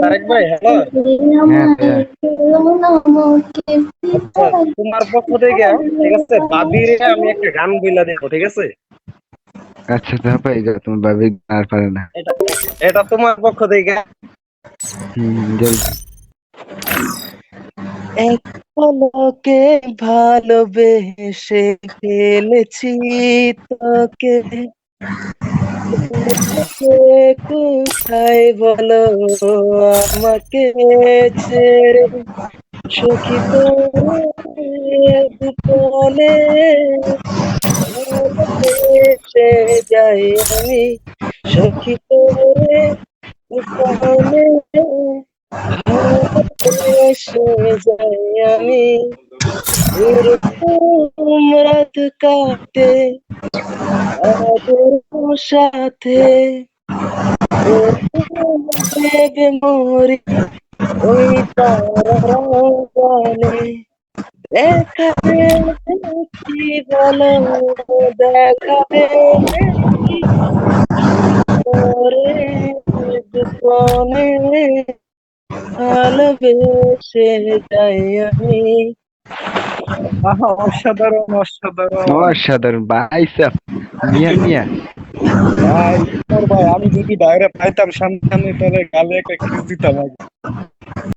তারেক ভাই হ্যালো হ্যাঁ তোমার পক্ষ থেকে ঠিক আছে বাবিরে আমি একটা গান বইলা দেবো ঠিক আছে? আচ্ছা তা যাও তোমার ভাবি আর পারে না। এটা এটা তোমার পক্ষ থেকে। এক পলকে ভালোবেসে ফেলেছি তোকে। তোকে কোথায় বলো আমাকে ছেড়ে সখী তো ভালোবেসে যাই আমি সখী তোরে যাই আমি কাটে সাথে মরি ওই তারা দেখাবে কি বলো দেখাবে ভালোবেসে আমি। অসাধারণ অসাধারণ। অসাধারণ বাইসাপ। মিয়া মিয়া ভাই তোর ভাই আমি যদি বাইরে পাইতাম সামনে তাহলে গালে একটা দিতাম আগে।